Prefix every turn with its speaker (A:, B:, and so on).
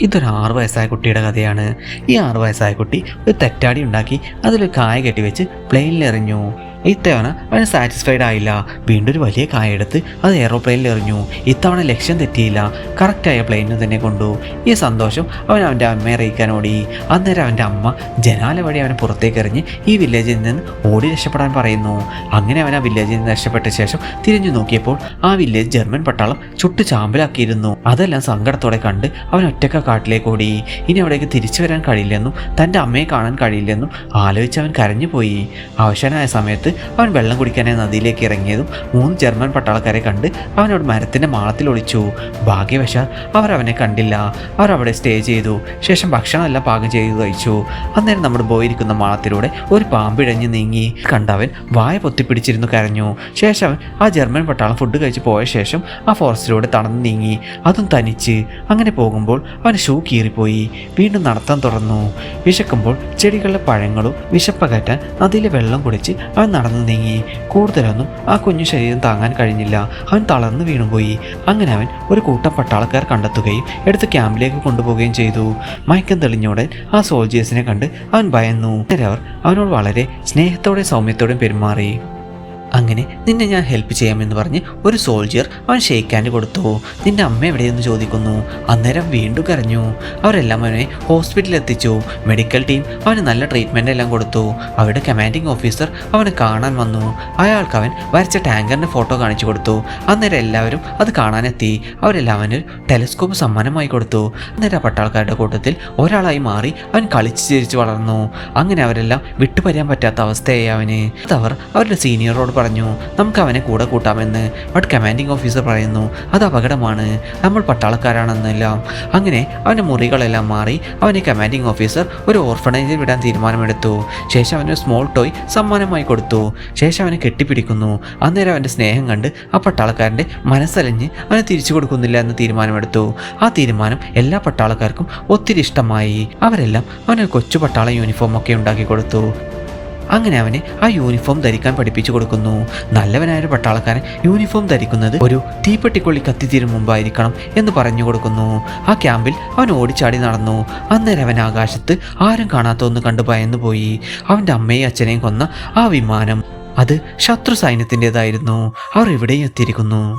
A: ഇതൊരു ആറു വയസ്സായ കുട്ടിയുടെ കഥയാണ്. ഈ ആറു വയസ്സായ കുട്ടി ഒരു തെറ്റാടി ഉണ്ടാക്കി അതിലൊരു കായ കെട്ടിവെച്ച് പ്ലെയിനിൽ എറിഞ്ഞു. ഇത്തവണ അവന് സാറ്റിസ്ഫൈഡ് ആയില്ല. വീണ്ടും ഒരു വലിയ കായ എടുത്ത് അത് എയറോപ്ലെയിനിൽ എറിഞ്ഞു. ഇത്തവണ ലക്ഷ്യം തെറ്റിയില്ല. കറക്റ്റായ പ്ലെയിനിൽ തന്നെ കൊണ്ടു. ഈ സന്തോഷം അവൻ അവന്റെ അമ്മയെ അറിയിക്കാൻ ഓടി. അന്നേരം അവന്റെ അമ്മ ജനാല വഴി അവനെ പുറത്തേക്ക് എറിഞ്ഞ് ഈ വില്ലേജിൽ നിന്ന് ഓടി രക്ഷപ്പെടാൻ പറയുന്നു. അങ്ങനെ അവൻ ആ വില്ലേജിൽ നിന്ന് രക്ഷപ്പെട്ട ശേഷം തിരിഞ്ഞു നോക്കിയപ്പോൾ ആ വില്ലേജ് ജർമ്മൻ പട്ടാളം ചുട്ടു ചാമ്പലാക്കിയിരുന്നു. അതെല്ലാം സങ്കടത്തോടെ കണ്ട് അവൻ ഒറ്റക്ക കാട്ടിലേക്ക് ഓടി. ഇനി അവിടേക്ക് തിരിച്ചു വരാൻ കഴിയില്ലെന്നും തന്റെ അമ്മയെ കാണാൻ കഴിയില്ലെന്നും ആലോചിച്ച് അവൻ കരഞ്ഞുപോയി. അവശനായ സമയത്ത് അവൻ വെള്ളം കുടിക്കാനായി നദിയിലേക്ക് ഇറങ്ങിയതും മൂന്ന് ജർമ്മൻ പട്ടാളക്കാരെ കണ്ട് അവനോട് മരത്തിന്റെ മാളത്തിൽ ഒളിച്ചു. ഭാഗ്യവശാൽ അവർ അവനെ കണ്ടില്ല. അവർ അവിടെ സ്റ്റേ ചെയ്തു. ശേഷം ഭക്ഷണമെല്ലാം പാകം ചെയ്തു കഴിച്ചു. അന്നേരം നമ്മുടെ പോയിരിക്കുന്ന മാളത്തിലൂടെ ഒരു പാമ്പിഴഞ്ഞ് നീങ്ങി. കണ്ടവൻ വായ പൊത്തിപ്പിടിച്ചിരുന്നു കരഞ്ഞു. ശേഷം അവൻ ആ ജർമ്മൻ പട്ടാളം ഫുഡ് കഴിച്ച് പോയ ശേഷം ആ ഫോറസ്റ്റിലൂടെ തണന്ന് നീങ്ങി. അതും തനിച്ച്. അങ്ങനെ പോകുമ്പോൾ അവന് ഷൂ കീറിപ്പോയി. വീണ്ടും നടത്താൻ തുടർന്നു വിശക്കുമ്പോൾ ചെടികളിലെ പഴങ്ങളും വിശപ്പകറ്റാൻ നദിയിലെ വെള്ളം കുടിച്ച് അവൻ നടന്നു നീങ്ങി. കൂടുതലൊന്നും ആ കുഞ്ഞു ശരീരം താങ്ങാൻ കഴിഞ്ഞില്ല. അവൻ തളർന്നു വീണുപോയി. അങ്ങനെ അവൻ ഒരു കൂട്ടം പട്ടാളക്കാർ കണ്ടെത്തുകയും എടുത്ത് ക്യാമ്പിലേക്ക് കൊണ്ടുപോവുകയും ചെയ്തു. മയക്കം തെളിഞ്ഞോടെ ആ സോൾജേഴ്സിനെ കണ്ട് അവൻ ഭയന്നു. അവർ അവനോട് വളരെ സ്നേഹത്തോടെ സൗമ്യത്തോടെയും പെരുമാറി. അങ്ങനെ നിന്നെ ഞാൻ ഹെൽപ്പ് ചെയ്യാമെന്ന് പറഞ്ഞ് ഒരു സോൾജിയർ അവൻ ഷെയ്ക്ക് ഹാൻഡ് കൊടുത്തു. നിന്റെ അമ്മ എവിടെയെന്ന് ചോദിക്കുന്നു? അന്നേരം വീണ്ടും കരഞ്ഞു. അവരെല്ലാം അവനെ ഹോസ്പിറ്റലിൽ എത്തിച്ചു. മെഡിക്കൽ ടീം അവന് നല്ല ട്രീറ്റ്മെന്റ് എല്ലാം കൊടുത്തു. അവരുടെ കമാൻഡിങ് ഓഫീസർ അവനെ കാണാൻ വന്നു. അയാൾക്ക് അവൻ വരച്ച ടാങ്കറിന്റെ ഫോട്ടോ കാണിച്ചു കൊടുത്തു. അന്നേരം എല്ലാവരും അത് കാണാനെത്തി. അവരെല്ലാം അവന് ടെലിസ്കോപ്പ് സമ്മാനമായി കൊടുത്തു. അന്നേരം പട്ടാൾക്കാരുടെ കൂട്ടത്തിൽ ഒരാളായി മാറി അവൻ കളിച്ച് ചിരിച്ച് വളർന്നു. അങ്ങനെ അവരെല്ലാം വിട്ടുപരിയാൻ പറ്റാത്ത അവസ്ഥയായി അവന്. അവർ അവരുടെ സീനിയറോട് പറഞ്ഞു. നമുക്ക് അവനെ കൂടെ കൂട്ടാമെന്ന്. ബട്ട് കമാൻഡിംഗ് ഓഫീസർ പറയുന്നു അത് അപകടമാണ്. നമ്മൾ പട്ടാളക്കാരാണെന്നെല്ലാം. അങ്ങനെ അവന്റെ മുറികളെല്ലാം മാറി അവനെ കമാൻഡിംഗ് ഓഫീസർ ഒരു ഓർഫണേജിൽ വിടാൻ തീരുമാനമെടുത്തു. ശേഷം അവന് സ്മോൾ ടോയ് സമ്മാനമായി കൊടുത്തു. ശേഷം അവനെ കെട്ടിപ്പിടിക്കുന്നു. അന്നേരം അവന്റെ സ്നേഹം കണ്ട് ആ പട്ടാളക്കാരന്റെ മനസ്സലിഞ്ഞ് അവനെ തിരിച്ചു കൊടുക്കുന്നില്ല എന്ന് തീരുമാനമെടുത്തു. ആ തീരുമാനം എല്ലാ പട്ടാളക്കാർക്കും ഒത്തിരി ഇഷ്ടമായി. അവരെല്ലാം അവനൊരു കൊച്ചു പട്ടാള യൂണിഫോം ഒക്കെ ഉണ്ടാക്കി കൊടുത്തു. അങ്ങനെ അവനെ ആ യൂണിഫോം ധരിക്കാൻ പഠിപ്പിച്ചു കൊടുക്കുന്നു. നല്ലവനായ ഒരു പട്ടാളക്കാരൻ യൂണിഫോം ധരിക്കുന്നത് ഒരു തീപ്പെട്ടിക്കൊള്ളി കത്തിത്തീരും മുമ്പായിരിക്കണം എന്ന് പറഞ്ഞു കൊടുക്കുന്നു. ആ ക്യാമ്പിൽ അവൻ ഓടിച്ചാടി നടന്നു. അന്നേരം അവൻ ആകാശത്ത് ആരും കാണാത്ത ഒന്ന് കണ്ടു ഭയന്നു പോയി. അവന്റെ അമ്മയും അച്ഛനെയും കൊന്ന ആ വിമാനം. അത് ശത്രു സൈന്യത്തിന്റെതായിരുന്നു അവർ ഇവിടെയും എത്തിയിരിക്കുന്നു.